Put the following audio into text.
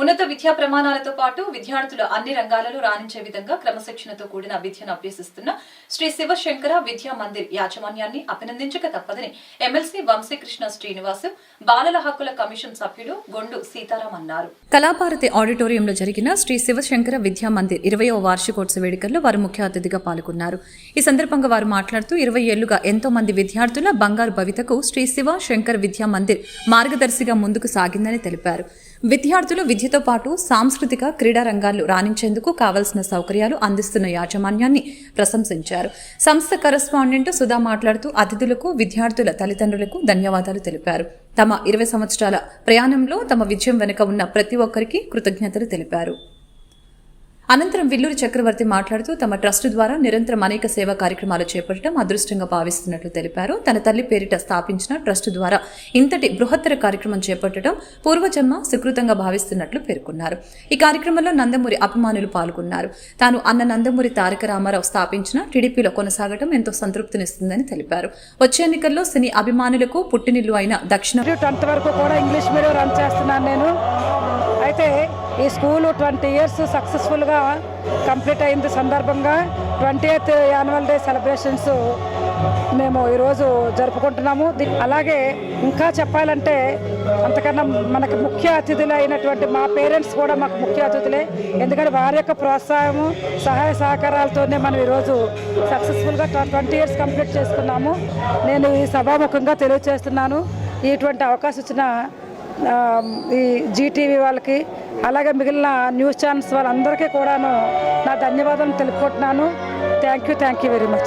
ఉన్నత విద్యా ప్రమాణాలతో పాటు విద్యార్థులు అన్ని రంగాలలో రాణించే విధంగా క్రమశిక్షణతో కూడిన విద్యను అభ్యసిస్తున్న శ్రీ శివశంకర విద్యా మందిర్ యాజమాన్యాన్ని అభినందించక తప్పదని ఎమ్మెల్సీ వంశీకృష్ణ శ్రీనివాసు బాలల హక్కుల కమిషన్ సభ్యుడు గొండు సీతారాం అన్నారు. కళాభారతి ఆడిటోరియంలో జరిగిన శ్రీ శివశంకర విద్యా మందిర్ ఇరవయో వార్షికోత్సవ వేడుకల్లో వారు ముఖ్య అతిథిగా పాల్గొన్నారు. ఈ సందర్భంగా వారు మాట్లాడుతూ ఇరవై ఏళ్ళుగా ఎంతో మంది విద్యార్థుల బంగారు భవితకు శ్రీ శివ శంకర్ విద్యా మందిర్ మార్గదర్శిగా ముందుకు సాగిందని తెలిపారు. విద్యార్థులు విద్యతో పాటు సాంస్కృతిక క్రీడా రంగాల్లో రాణించేందుకు కావలసిన సౌకర్యాలు అందిస్తున్న యాజమాన్యాన్ని ప్రశంసించారు. సంస్థ కరస్పాండెంట్ సుధా మాట్లాడుతూ అతిథులకు విద్యార్థుల తల్లిదండ్రులకు ధన్యవాదాలు తెలిపారు. తమ ఇరవై సంవత్సరాల ప్రయాణంలో తమ విజయం వెనుక ఉన్న ప్రతి ఒక్కరికి కృతజ్ఞతలు తెలిపారు. అనంతరం విల్లూరు చక్రవర్తి మాట్లాడుతూ తమ ట్రస్ట్ ద్వారా నిరంతరం అనేక సేవా కార్యక్రమాలు చేపట్టడం అదృష్టంగా భావిస్తున్నట్లు తెలిపారు. తన తల్లి పేరిట స్థాపించిన ట్రస్ట్ ద్వారా ఇంతటి బృహత్తర కార్యక్రమం చేపట్టడం పూర్వజన్మ సుకృతంగా భావిస్తున్నట్లు పేర్కొన్నారు. ఈ కార్యక్రమంలో నందమూరి అభిమానులు పాల్గొన్నారు. తాను అన్న నందమూరి తారక రామారావు స్థాపించిన టీడీపీలో కొనసాగడం ఎంతో సంతృప్తినిస్తుందని తెలిపారు. వచ్చే ఎన్నికల్లో సినీ అభిమానులకు పుట్టినిల్లు అయిన దక్షిణ టెన్త్ వరకు కూడా ఇంగ్లీష్ మీడియం రన్ చేస్తున్నాను నేను. అయితే ఈ స్కూలు ట్వంటీ ఇయర్స్ సక్సెస్ఫుల్గా కంప్లీట్ అయింది సందర్భంగా twenty eighth annual day celebrations మేము ఈరోజు జరుపుకుంటున్నాము. అలాగే ఇంకా చెప్పాలంటే అంతకన్నా మనకి ముఖ్య అతిథులు అయినటువంటి మా పేరెంట్స్ కూడా మాకు ముఖ్య అతిథులే. ఎందుకంటే వారి యొక్క ప్రోత్సాహము సహాయ సహకారాలతోనే మనం ఈరోజు సక్సెస్ఫుల్గా ట్వంటీ ఇయర్స్ కంప్లీట్ చేసుకున్నాము. నేను ఈ సభాముఖంగా తెలియజేస్తున్నాను ఇటువంటి అవకాశం ఇచ్చిన ఈ జీటీవీ వాళ్ళకి అలాగే మిగిలిన న్యూస్ ఛానల్స్ వాళ్ళందరికీ కూడాను నా ధన్యవాదాలు తెలుపుకుంటున్నాను. Thank you thank you very much